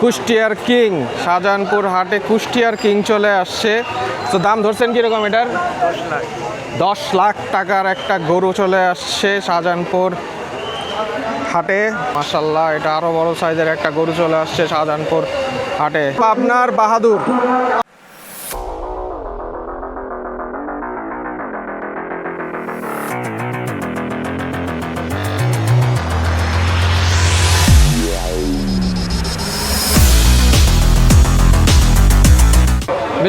কুষ্টিয়ার কিং শাহজাহানপুর হাটে কুষ্টিয়ার কিং চলে আসছে। তো দাম ধরছেন কীরকম এটার? দশ লাখ। টাকার একটা গরু চলে আসছে শাহজাহানপুর হাটে। মাসাল্লাহ এটা আরও বড় সাইজের একটা গরু চলে আসছে শাহজাহানপুর হাটে। আপনার বাহাদুর।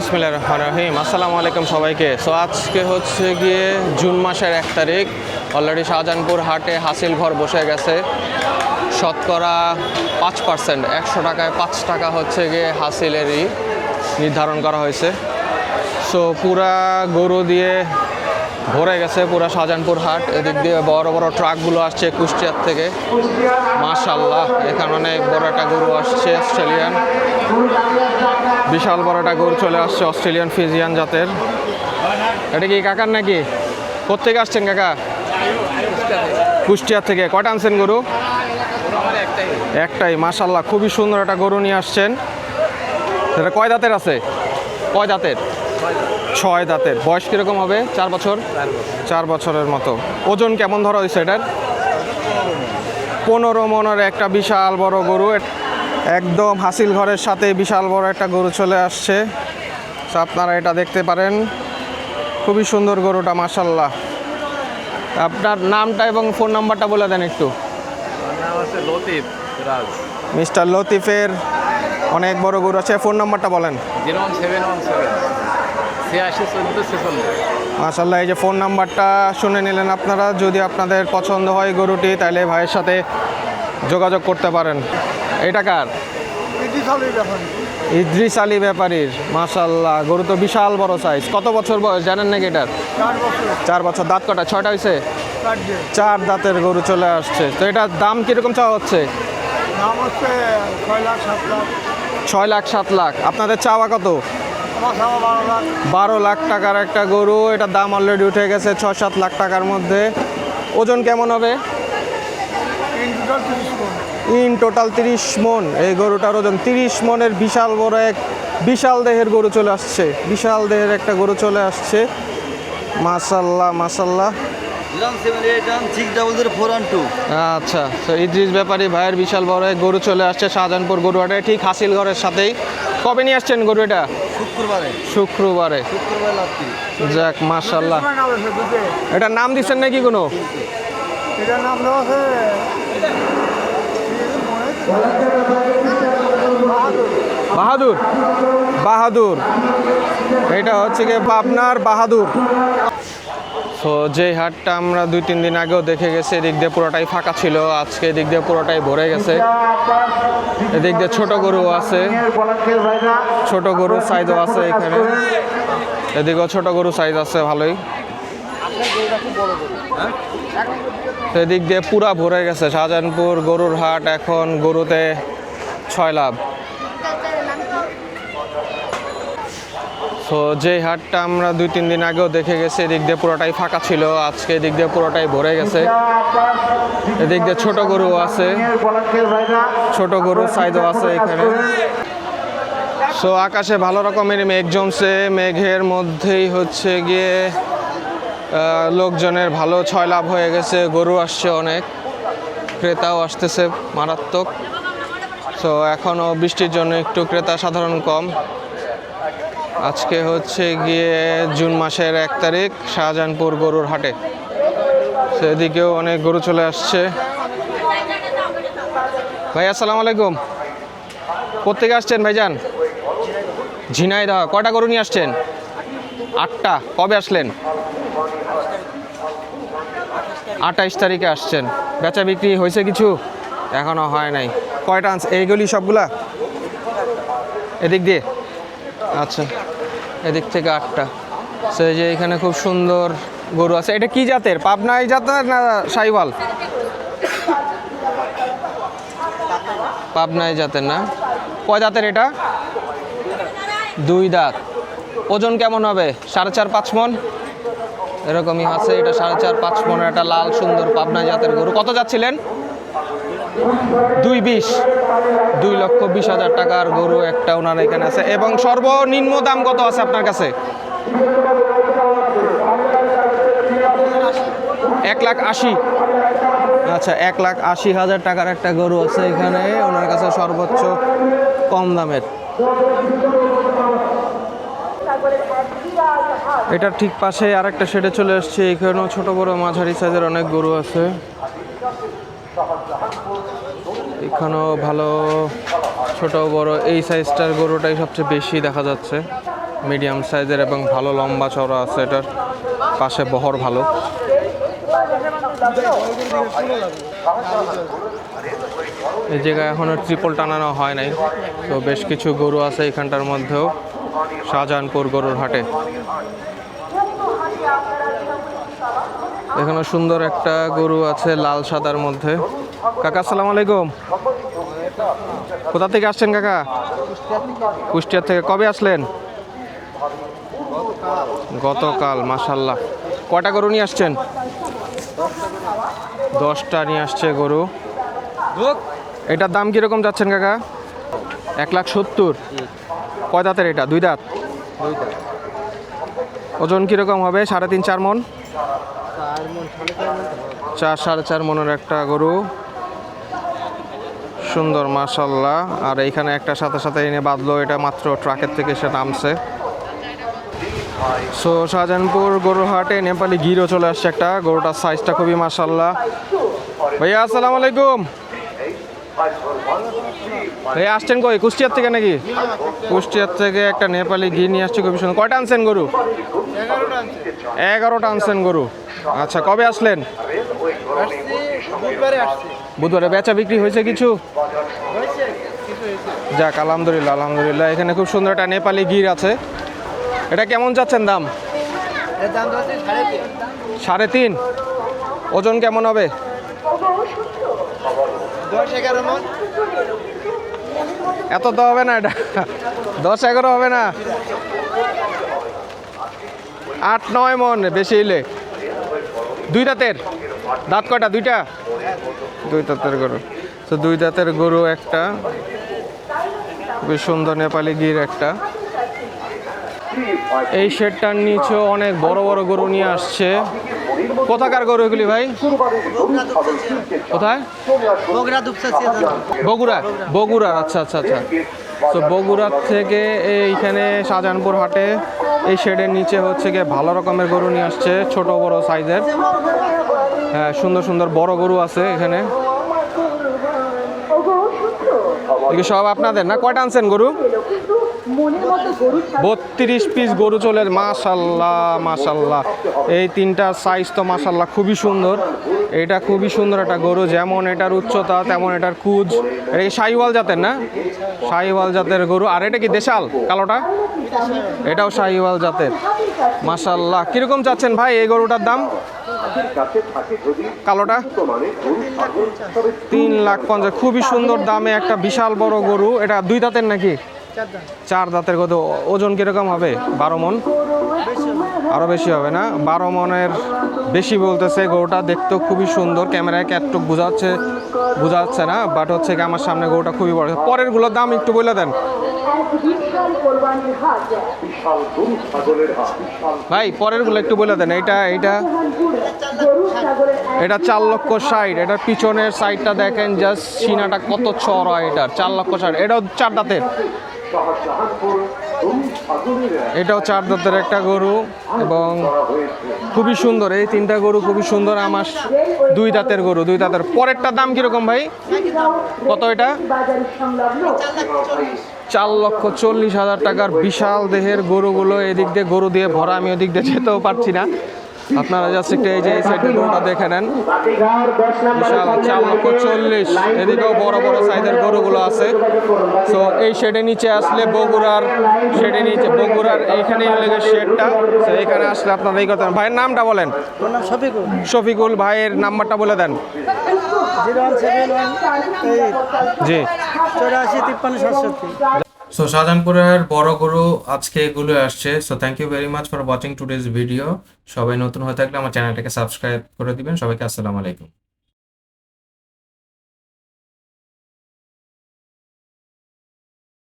বিসমিল্লাহ রহমান রহিম। আসসালামু আলাইকুম সবাইকে। সো আজকে হচ্ছে গিয়ে জুন মাসের এক তারিখ। অলরেডি শাহজাহানপুর হাটে হাসিল ঘর বসে গেছে। শতকরা পাঁচ পার্সেন্ট একশো টাকায় পাঁচ টাকা হচ্ছে গিয়ে হাসিলেরই নির্ধারণ করা হয়েছে। সো পুরা গরু দিয়ে ভরে গেছে পুরা শাহজাহানপুর হাট। এদিক দিয়ে বড় বড় ট্রাকগুলো আসছে কুষ্টিয়ার থেকে। মাশাল্লাহ এখানে অনেক বড় একটা গরু আসছে অস্ট্রেলিয়ান। বিশাল বড় একটা গরু চলে আসছে অস্ট্রেলিয়ান ফিজিয়ান জাতের। এটা কি কাকার নাকি? কোথেকে আসছেন কাকা? কুষ্টিয়ার থেকে। কয়টা আনছেন গরু? একটাই। মাশাল্লাহ খুবই সুন্দর একটা গরু নিয়ে আসছেন। এটা কয় দাঁতের আছে? কয় দাঁতের? ছয় দাঁতের। বয়স কীরকম হবে? চার বছর? চার বছরের মতো। ওজন কেমন ধরা হয়েছে এটার? পনেরো মনের একটা বিশাল বড় গরু। একদম হাসিল ঘরের সাথে বিশাল বড় একটা গরু চলে আসছে। তো আপনারা এটা দেখতে পারেন। খুবই সুন্দর গরুটা মাসাল্লাহ আপনার নামটা এবং ফোন নাম্বারটা বলে দেন একটু। লতিফ রাজ। মিস্টার লতিফের অনেক বড় গরু আছে। ফোন নাম্বারটা বলেন। Zero one seven one seven. মাসাল্লাহ এই যে ফোন নাম্বারটা শুনে নিলেন আপনারা যদি আপনাদের পছন্দ হয় গরুটি তাহলে ভাইয়ের সাথে যোগাযোগ করতে পারেন। এটা কার? ইদ্রিস আলী ব্যাপারীর মাসাল্লাহ গরু তো বিশাল বড় সাইজ কত বছর বয়স জানেন নাকি এটার? চার বছর। দাঁত কটা? ছয়টা হয়েছে চার দাঁতের গরু চলে আসছে। তো এটার দাম কীরকম চাওয়া হচ্ছে? দাম হচ্ছে ছয় লাখ সাত লাখ। ছয় লাখ সাত লাখ। আপনাদের চাওয়া কত? বারো লাখ টাকার একটা গরু, এটার দাম অলরেডি উঠে গেছে ছ সাত লাখ টাকার মধ্যে। ওজন কেমন হবে? ইন টোটাল তিরিশ মন। এই গরুটার ওজন তিরিশ মনের বিশাল বড় এক বিশাল দেহের গরু চলে আসছে। বিশাল দেহের একটা গরু চলে আসছে। মাসাল্লাহ মাসাল্লাহ আচ্ছা ইদ্রিস ব্যাপারী ভাইয়ের বিশাল বড় এক গরু চলে আসছে শাহজাহানপুর গরুহাটে। ঠিক হাসিল ঘরের সাথেই। কবে নিয়ে আসছেন গরু এটা? শুক্রবারে। শুক্রবারে। যাক মাশাল্লাহ এটার নাম দিচ্ছেন নাকি কোনো? এটার নাম দেওয়া আছে। বাহাদুর। বাহাদুর। এটা হচ্ছে গিয়ে পাবনার বাহাদুর। তো যে হাটটা আমরা দুই, তিন দিন আগেও দেখে গেছি, এদিক দিয়ে পুরোটাই ফাঁকা ছিল। আজকে এদিক দিয়ে পুরোটাই ভরে গেছে। এদিক দিয়ে ছোট গরু আছে। ছোট গরু সাইজও আছে এখানে। এদিকেও ছোট গরু সাইজ আছে, ভালোই। এদিক দিয়ে পুরা ভরে গেছে। শাহজাহানপুর গরুর হাট এখন গরুতে ছয় লাভ। তো যে হাটটা আমরা দুই, তিন দিন আগেও দেখে গেছি, এদিক দিয়ে পুরোটাই ফাঁকা ছিল। আজকে এদিক দিয়ে পুরোটাই ভরে গেছে। এদিক দিয়ে ছোট গরু আছে। ছোট গরু সাইজও আছে এখানে। সো আকাশে ভালো রকমের মেঘ জমছে। মেঘের মধ্যেই হচ্ছে গিয়ে লোকজনের ভালো ছয় লাভ হয়ে গেছে। গরু আসছে অনেক। ক্রেতাও আসতেছে মারাত্মক। সো এখনও বৃষ্টির জন্য একটু ক্রেতা সাধারণ কম। আজকে হচ্ছে গিয়ে জুন মাসের এক তারিখ, শাহজাহানপুর গরুর হাটে। সেদিকেও অনেক গরু চলে আসছে। ভাই, আসসালামু আলাইকুম। কোথেকে আসছেন ভাইজান? ঝিনাইদহ। কয়টা গরু নিয়ে আসছেন? আটটা। কবে আসলেন? আঠাইশ তারিখে আসছেন। বেচা বিক্রি হয়েছে কিছু? এখনও হয় নাই। কয়টা আনছে? এইগুলি সবগুলা? এদিক দিয়ে। আচ্ছা এদিক থেকে আটটা। সেই যে এখানে খুব সুন্দর গরু আছে। এটা কি জাতের? পাবনাই জাতের না সাইওয়াল? পাবনাই জাতের না? কয় দাঁতের এটা? দুই দাঁত। ওজন কেমন হবে? সাড়ে চার, পাঁচ মন? এরকমই আছে, এটা সাড়ে চার, পাঁচ মনের একটা লাল সুন্দর পাবনা জাতের গরু। কত যাচ্ছিলেন? দুই বিশ, দুই লক্ষ বিশ হাজার টাকার গরু একটা ওনার এখানে আছে। এবং সর্বনিম্ন দাম কত আছে আপনার কাছে? এক লাখ আশি। আচ্ছা এক লাখ আশি হাজার টাকার একটা গরু আছে এখানে, ওনার কাছে সর্বোচ্চ কম দামের। এটার ঠিক পাশে আরেকটা শেডে চলে আসছে এখানেও ছোট বড় মাঝারি সাইজের অনেক গরু আছে। এখানেও ভালো, ছোট, বড়, এই সাইজটার গরুটাই সবচেয়ে বেশি দেখা যাচ্ছে। মিডিয়াম সাইজের এবং ভালো লম্বা চওড়া আছে এটার। পাশে বহর ভালো। এই জায়গায় এখনও ট্রিপল টানানো হয় নাই। তো বেশ কিছু গরু আছে এখানটার মধ্যেও। শাহজাহানপুর গরুর হাটে। এখানে সুন্দর একটা গরু আছে লাল সাদার মধ্যে। কাকা, আসসালামু আলাইকুম। কোথা থেকে আসছেন কাকা? কুষ্টিয়ার থেকে। কবে আসলেন? গতকাল মাসাল্লাহ কয়টা গরু নিয়ে আসছেন? দশটা নিয়ে আসছে গরু। এটার দাম কীরকম যাচ্ছেন কাকা? এক লাখ সত্তর। কয় দাঁতের এটা? দুই দাঁত? ওজন কীরকম হবে? সাড়ে তিন, চার মন? চার সাড়ে চার মনের একটা গরু। সুন্দর মাশাল্লাহ আর এইখানে একটা সাথে সাথে এনে বাঁধলো এটা মাত্র ট্রাকের থেকে এসে নামছে। সো শাহজাহানপুর গরুর হাটে নেপালি গিরও চলে আসছে একটা। গরুটার সাইজটা খুবই মাশাল্লাহ ভাইয়া আসসালাম আলাইকুম। ভাইয়া আসছেন কই? কুষ্টিয়ার থেকে নাকি? কুষ্টিয়ার থেকে একটা নেপালি ঘি নিয়ে আসছে খুবই সুন্দর। কয়টা আনছেন গরু? এগারোটা আনছেন গরু। আচ্ছা কবে আসলেন? বুধবারে বেচা বিক্রি হয়েছে কিছু? যাক আলহামদুলিল্লাহ আলহামদুলিল্লাহ। এখানে খুব সুন্দর একটা নেপালি গির আছে। এটা কেমন যাচ্ছেন দাম? সাড়ে তিন। ওজন কেমন হবে? এত তো হবে না এটা। দশ এগারো হবে না। আট নয় মন বেশি হইলে। দুই দাঁতের? দাঁত কয়টা? দুইটা? দুই দাঁতের গরু। তো দুই দাঁতের গরু একটা। বেশ সুন্দর নেপালি গির একটা। এই শেডটার নিচেও অনেক বড় বড় গরু নিয়ে আসছে। কোথাকার গরু এগুলি ভাই? কোথায়? বগুড়া বগুড়া? আচ্ছা আচ্ছা আচ্ছা। তো বগুড়ার থেকে এইখানে শাহজাহানপুর হাটে এই শেডের নিচে হচ্ছে গিয়ে ভালো রকমের গরু নিয়ে আসছে ছোট বড় সাইজের। সুন্দর সুন্দর বড় গরু আছে এখানে। সব আপনাদের না? কয়টা আনছেন গরু? বত্রিশ পিস গরু চলে, মাশাল্লাহ মাশাল্লাহ। এই তিনটা সাইজ তো মাশাল্লাহ খুবই সুন্দর। এটা খুবই সুন্দর একটা গরু, যেমন এটার উচ্চতা, তেমন এটার কুজ। এটা কি শাহিওয়াল জাতের না? শাহিওয়াল জাতের গরু। আর এটা কি দেশাল, কালোটা? এটাও শাহিওয়াল জাতের। মাশাল্লাহ। কীরকম চাচ্ছেন ভাই এই গরুটার দাম? কালোটা? তিন লাখ পঞ্চাশ। খুবই সুন্দর দামে একটা বিশাল বড় গরু। এটা দুই দাঁতের নাকি? চার দাঁতের গরু। ওজন কীরকম হবে? বারো মন? আরও বেশি হবে না? বারো মনের বেশি বলতেছে গরুটা। দেখতেও খুবই সুন্দর। ক্যামেরায় ক্যাটটুক বোঝাচ্ছে বোঝা যাচ্ছে না বাট হচ্ছে কি আমার সামনে গরুটা খুবই বড়। পরেরগুলোর দাম একটু বলে দেন। ভাই পরেরগুলো একটু বলে দেন এটা এটা এটা চার লক্ষ ষাট এটার পিছনের সাইডটা দেখেন জাস্ট সিনাটা কত চড়া এটার চার লক্ষ ষাট এটাও চার দাঁতের। এটাও চার দাঁতের একটা গরু এবং খুবই সুন্দর এই তিনটা গরু খুবই সুন্দর আমার দুই দাঁতের গরু দুই দাঁতের। পরেরটার দাম কীরকম ভাই? কত এটা? চার লক্ষ চল্লিশ হাজার টাকার বিশাল দেহের গরুগুলো এদিক দিয়ে গরু দিয়ে ভরা আমি ওদিক দিয়ে যেতেও পারছি না। আপনারা জাস্ট একটু এই যে এই সাইডের গরুটা দেখে নেন। বিশাল চার লক্ষ চল্লিশ এদিকেও বড় বড় সাইজের গরুগুলো আছে। সো এই শেডের নিচে আসলে বগুড়ার শেডের নিচে বগুড়ার এইখানে লেগে শেডটা তো এখানে আসলে আপনারা এই করতেন ভাইয়ের নামটা বলেন। শফিকুল ভাইয়ের নাম্বারটা বলে দেন। Zero one seven one eight. জি। চৌরাশি তিপ্পান্ন সাতষট্টি। সো শাহজাহানপুরের বড় গরু আজকে এগুলো আসছে। So thank you very much for watching today's video সবাই নতুন হয়ে থাকলে আমার চ্যানেলটাকে সাবস্ক্রাইব করে দিবেন। সবাইকে আসসালামু আলাইকুম।